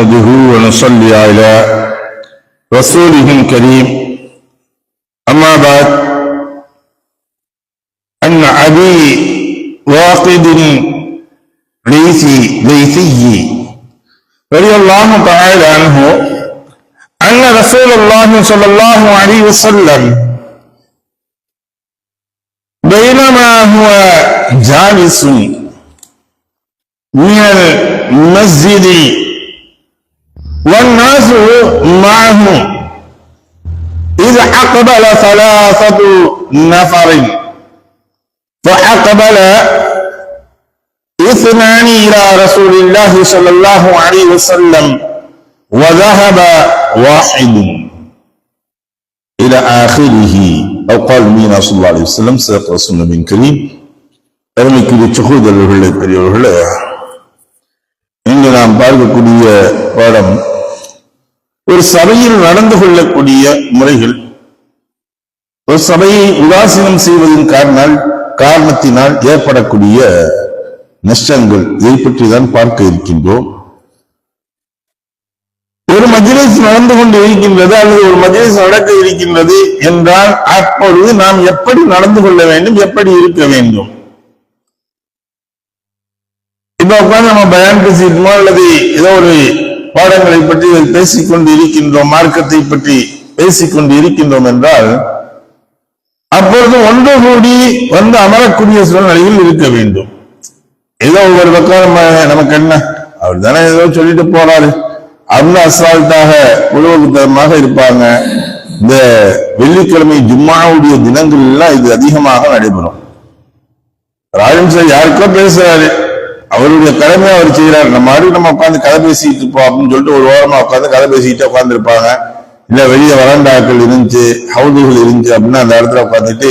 نحمده ونصلي على رسوله الكريم. أما بعد أن أبي واقد ليثي ليثي رضي الله تعالى عنه أن رسول الله صلى الله عليه وسلم بينما هو جالس من المسجد والناس معه. إذا أقبل ثلاثة نفر فأقبل اثنان إلى رسول الله صلى الله عليه وسلم وذهب واحد إلى آخره. أو قال مين صلى الله عليه وسلم صدق رسول الله كريم أرمي كل تخوض الله இன்று நாம் பார்க்கக்கூடிய பாடம் ஒரு சபையில் நடந்து கொள்ளக்கூடிய முறைகள் ஒரு சபையை உதாசீனம் செய்வதன் காரணால் காரணத்தினால் ஏற்படக்கூடிய நஷ்டங்கள். இதை பற்றி தான் பார்க்க இருக்கின்றோம். ஒரு மஜ்லிஸ் நடந்து கொண்டு இருக்கின்றது அல்லது ஒரு மஜ்லிஸ் நடக்க இருக்கின்றது என்றால் அப்பொழுது நாம் எப்படி நடந்து கொள்ள வேண்டும் எப்படி இருக்க வேண்டும்? இப்ப உட்கார்ந்து நம்ம பயன் பேசிட்டோமோ அல்லது ஏதோ ஒரு பாடங்களை பற்றி பேசிக்கொண்டு இருக்கின்றோம் மார்க்கத்தை பற்றி பேசிக்கொண்டு இருக்கின்றோம் என்றால் அப்பொழுது ஒன்று கூடி வந்து அமரக்கூடிய சூழ்நிலையில் இருக்க வேண்டும். ஏதோ ஒவ்வொரு பக்கம் நம்ம நமக்கு என்ன? அவர் தானே ஏதோ சொல்லிட்டு போறாரு. அப்படின்னு அசால்ட்டாக உழவுத்தனமாக இருப்பாங்க. இந்த வெள்ளிக்கிழமை ஜும்மாவுடைய தினங்கள் எல்லாம் இது அதிகமாக நடைபெறும். ராஜன் சார் யாருக்கோ பேசுறாரு. அவருடைய கடமையை அவர் செய்கிறார் நம்ம மாடு நம்ம உட்காந்து கதை பேசிட்டு இருப்போம் அப்படின்னு சொல்லிட்டு ஒரு ஓரமா உட்காந்து கதை பேசிட்டு உட்காந்துருப்பாங்க இல்ல வெளியே வராண்டாக்கள் இருந்துச்சு ஹவுதுகள் இருந்துச்சு அப்படின்னா அந்த இடத்துல உட்காந்துட்டு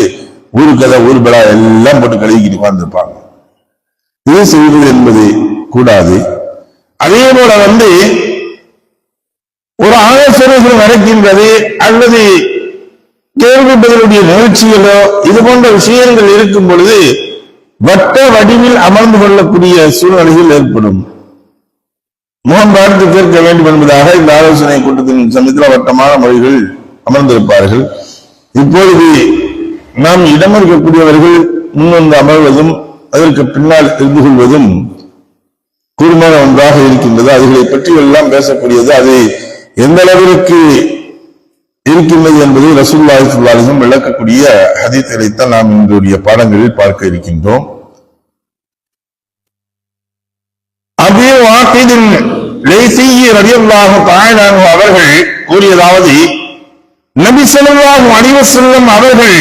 ஊரு கதை ஊர் பெலா எல்லாம் போட்டு கழுவிக்கிட்டு உட்காந்துருப்பாங்க இது செய்வது என்பது கூடாது. அதே போல வந்து ஒரு ஆலோசனைகள் நடக்கின்றது அல்லது கேள்வி பதிலுடைய நிகழ்ச்சிகளோ இது போன்ற விஷயங்கள் இருக்கும் பொழுது வட்ட வடிவில் அமர்ந்து கொள்ளக்கூடிய சூழ்நிலைகள் ஏற்படும். முகம் பார்த்து கேட்க வேண்டும் என்பதாக இந்த ஆலோசனை கூட்டத்தின் சமயத்தில் வட்டமான மொழிகள் அமர்ந்திருப்பார்கள். இப்பொழுது நாம் இடமளிக்கக்கூடியவர்கள் முன்வந்து அமர்வதும் அதற்கு பின்னால் இருந்து கொள்வதும் கூர்மையான ஒன்றாக இருக்கின்றது. அதுகளை பற்றி எல்லாம் பேசக்கூடியது. அது எந்த அளவிற்கு இருக்கின்றது என்பதை ரசூல்லா சுல்லாலிசம் விளக்கக்கூடிய ஹதீத்களைத்தான் நாம் இன்றைய பாடங்களில் பார்க்க இருக்கின்றோம். அபி வாக்கிதின் அவர்கள் கூறியதாவது நபி ஸல்லல்லாஹு அணிவ செல்லும் அவர்கள்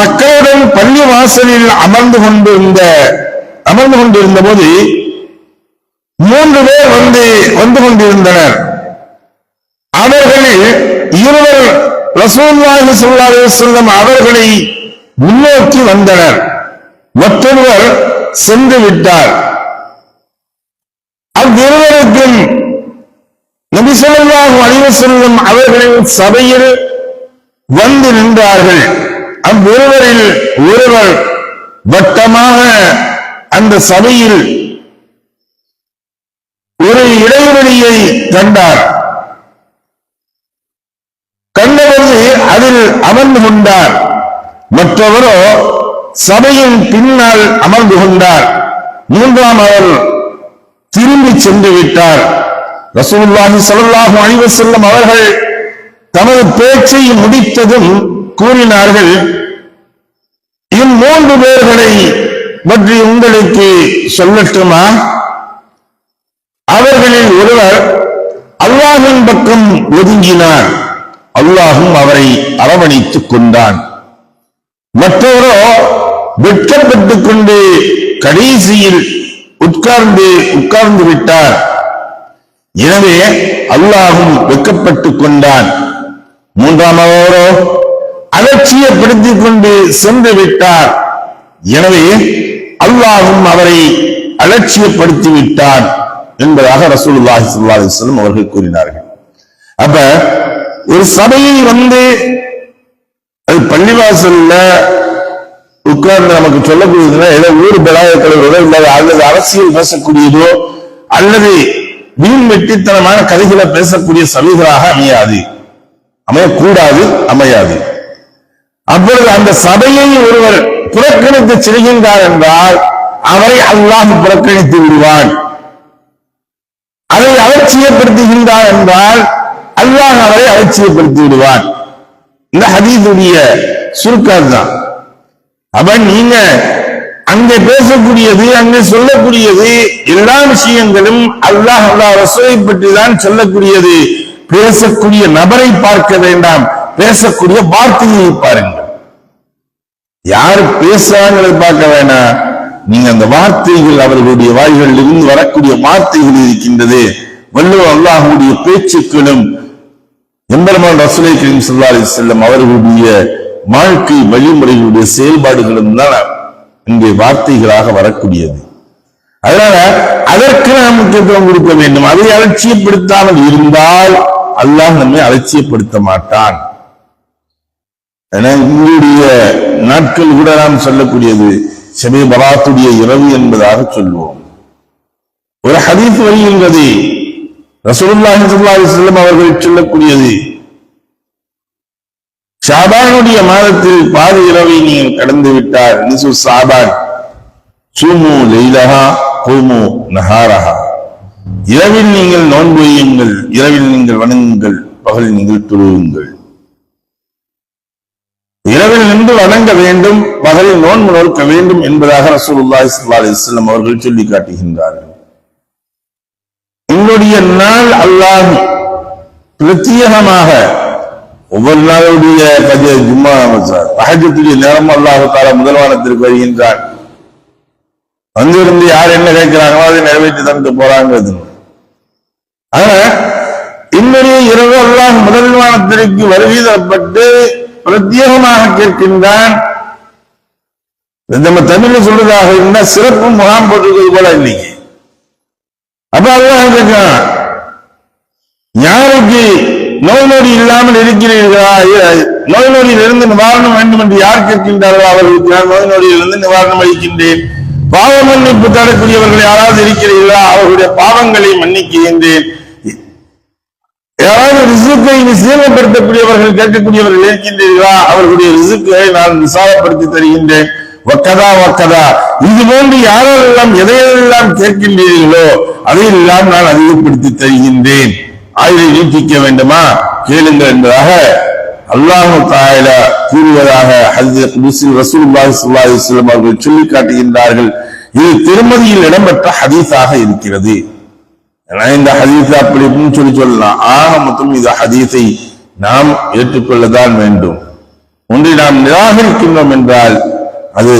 மக்களுடன் பள்ளி வாசலில் அமர்ந்து கொண்டிருந்த அமர்ந்து கொண்டிருந்த போது மூன்று பேர் வந்து வந்து கொண்டிருந்தனர். அவர்களில் இருவர் ரசூல்லாஹி சொல்லாஹி அலைஹி அவர்களை முன்னோக்கி வந்தனர். மற்றொருவர் சென்று விட்டார். அவ்விருவருக்கும் நபி ஸல்லல்லாஹு அலைஹி அவர்களின் சபையில் வந்து நின்றார்கள். அவ்விருவரில் ஒருவர் வட்டமாக அந்த சபையில் ஒரு இடைவெளியை கண்டார். கண்டபொழுது அதில் அமர்ந்து கொண்டார். மற்றவரோ சபையின் பின்னால் அமர்ந்து கொண்டார். மூன்றாம் அவர் திரும்பி சென்று விட்டார். ரசூல்லாஹி ஸல்லல்லாஹு அலைஹி செல்லும் அவர்கள் தமது பேச்சை முடித்ததும் கூறினார்கள் இம்மூன்று பேர்களை பற்றி உங்களுக்கு சொல்லட்டுமா? அவர்களில் ஒருவர் அல்லாஹின் பக்கம் ஒதுங்கினார். அல்லாஹும் அவரை அரவணைத்துக் கொண்டான். மற்றவரோ வெட்கப்பட்டுக் கொண்டு கடைசியில் உட்கார்ந்து உட்கார்ந்து விட்டார். எனவே அல்லாஹும் வெட்கப்பட்டுக் கொண்டான். மூன்றாமவரோ அலட்சியப்படுத்திக் கொண்டு சென்று விட்டார். எனவே அல்லாஹும் அவரை அலட்சியப்படுத்தி விட்டான் என்பதாக ரசூலுல்லாஹி ஸல்லல்லாஹு அலைஹி அவர்கள் கூறினார்கள். அப்ப ஒரு சபையை வந்து அது பள்ளிவாசல்ல உட்கார்ந்து நமக்கு சொல்லக்கூடியதுன்னா ஏதோ ஊர் பெலாய தலைவர்களோ இல்லாத அல்லது அரசியல் பேசக்கூடியதோ அல்லது வீண் வெட்டித்தனமான கதைகளை பேசக்கூடிய சபைகளாக அமையாது. அமையக்கூடாது அமையாது. அப்பொழுது அந்த சபையை ஒருவர் புறக்கணித்து செல்கின்றார் என்றால் அவரை அல்லாஹ் புறக்கணித்து விடுவான். அதை அலட்சியப்படுத்துகின்றார் என்றால் அல்லாஹ் அவரை அலட்சியப்படுத்தி விடுவான் இந்த ஹதீதுடைய சுருக்கம் தான். அப்ப நீங்க அங்க பேசக்கூடியது அங்கே சொல்லக்கூடியது எல்லா விஷயங்களும் அல்லாஹ் அல்லாஹ் ரசூலை பற்றி தான் சொல்லக்கூடியது. பேசக்கூடிய நபரை பார்க்க வேண்டாம். பேசக்கூடிய வார்த்தையை பாருங்கள். யார் பேசுறாங்கிறத பார்க்க வேணாம். நீங்க அந்த வார்த்தைகள் அவர்களுடைய வாய்களில் இருந்து வரக்கூடிய வார்த்தைகள் இருக்கின்றது. வள்ளுவ அல்லாஹுடைய பேச்சுக்களும் எம்பெருமான் ரசூலை கரீம் சல்லா அலி செல்லம் அவர்களுடைய வாழ்க்கை வழிமுறைகளுடைய செயல்பாடுகளும் தான் இங்கே வார்த்தைகளாக வரக்கூடியது. அதனால அதற்கு நாம் முக்கியத்துவம் கொடுக்க வேண்டும். அதை அலட்சியப்படுத்தாமல் இருந்தால் அல்லாஹ் நம்மை அலட்சியப்படுத்த மாட்டான். ஏன்னா நாட்கள் கூட நாம் சொல்லக்கூடியது ஷபே பராத்துடைய இரவு என்பதாக சொல்வோம். ஒரு ஹதீஸ் வருகின்றது. ரசூலுல்லாஹி ஸல்லல்லாஹு அலைஹி அவர்கள் சொல்லக்கூடியது ஷாபானுடைய மாதத்தில் பாதி இரவை நீங்கள் கடந்து விட்டார். நிசு சாபான் சூமு லெய்லஹா கூமு நஹாரஹா. இரவில் நீங்கள் நோன்பு வையுங்கள் இரவில் நீங்கள் வணங்குங்கள் பகல் நீங்கள் துருவுங்கள் இரவில் நின்று வணங்க வேண்டும் பகலில் நோன்பு நோக்க வேண்டும் என்பதாக ரசூலுல்லாஹி ஸல்லல்லாஹு அலைஹி அவர்கள் சொல்லி காட்டுகின்றார்கள் எங்களுடைய நாள் அல்லாஹ் பிரத்யேகமாக ஒவ்வொரு நாளுடைய பதிய ஜும்மா தஹஜத்துடைய நேரம் அல்லாஹு தார முதல்வானத்திற்கு வருகின்றான். வந்திருந்து யார் என்ன கேட்கிறாங்களோ அதை நிறைவேற்றி தந்துட்டு போறாங்கிறது. ஆனா இன்னொரு இரவு அல்லாஹ் முதல்வானத்திற்கு வருகிதப்பட்டு பிரத்யேகமாக கேட்கின்றான். நம்ம தமிழ்ல சொல்றதாக இருந்தா சிறப்பு முகாம் போட்டிருக்கிறது போல இன்னைக்கு. அப்ப அல்லாஹ் கேட்கிறான்? யாருக்கு நோய் நொடி இல்லாமல் இருக்கிறீர்களா? இ- நோய் நொடியிலிருந்து நிவாரணம் வேண்டும் என்று யார் கேட்கின்றார்களோ அவர்களுக்கு நான் நோய் நொடியிலிருந்து நிவாரணம் அளிக்கின்றேன். பாவ மன்னிப்பு தரக்கூடியவர்கள் யாராவது இருக்கிறீர்களா? அவர்களுடைய பாவங்களை மன்னிக்கின்றேன் யாராவது ரிசுக்கை நிச்சயப்படுத்தக்கூடியவர்கள் கேட்கக்கூடியவர்கள் இருக்கின்றீர்களா? அவர்களுடைய ரிசுக்கை நான் விசாரப்படுத்தி தருகின்றேன். ஒக்கதா ஒக்கதா இது போன்று யாரெல்லாம் எதையெல்லாம் கேட்கின்றீர்களோ அதையெல்லாம் நான் அதிகப்படுத்தி தருகின்றேன். ஆயுளை நீட்டிக்க வேண்டுமா? கேளுங்கள் என்பதாக அல்லாஹு தாயில கூறுவதாக ஹஜ்ரத் அவர்கள் சொல்லி காட்டுகின்றார்கள் இது திருமதியில் இடம்பெற்ற ஹதீஸாக இருக்கிறது. இந்த ஹதீஸ் அப்படி இப்படின்னு சொல்லி சொல்லலாம். ஆக மொத்தம் இந்த ஹதீஸை நாம் ஏற்றுக்கொள்ளத்தான் வேண்டும். ஒன்றை நாம் நிராகரிக்கின்றோம் என்றால் அது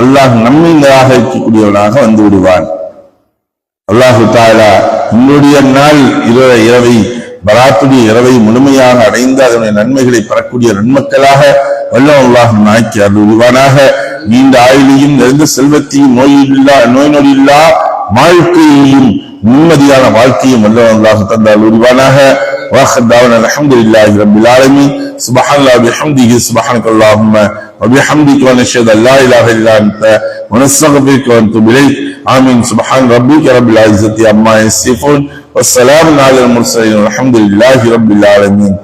அல்லாஹ் நம்மை நிராகரிக்கக்கூடியவனாக வந்து விடுவான். அல்லாஹு தாலா உன்னுடைய நாள் இரவு இரவை பராத்துடைய இரவை முழுமையாக அடைந்து அதனுடைய நன்மைகளை பெறக்கூடிய நன்மக்களாக வல்லம் அல்லாஹ் நாக்கி அருள்வானாக நீண்ட ஆயுளையும் நிறைந்த செல்வத்தையும் நோயில்லா நோய் நொடியில்லா வாழ்க்கையையும் நிம்மதியான வாழ்க்கையும் வல்லம் அல்லாஹ் தந்தால் உருவானாக واخر دعوانا الحمد لله رب العالمين سبحان الله بحمده سبحانك اللهم وبحمدك ونشهد ان لا اله الا انت ونستغفرك ونتوب اليك آمين. سبحان ربك رب العزة عما يصفون والسلام على المرسلين والحمد لله رب العالمين.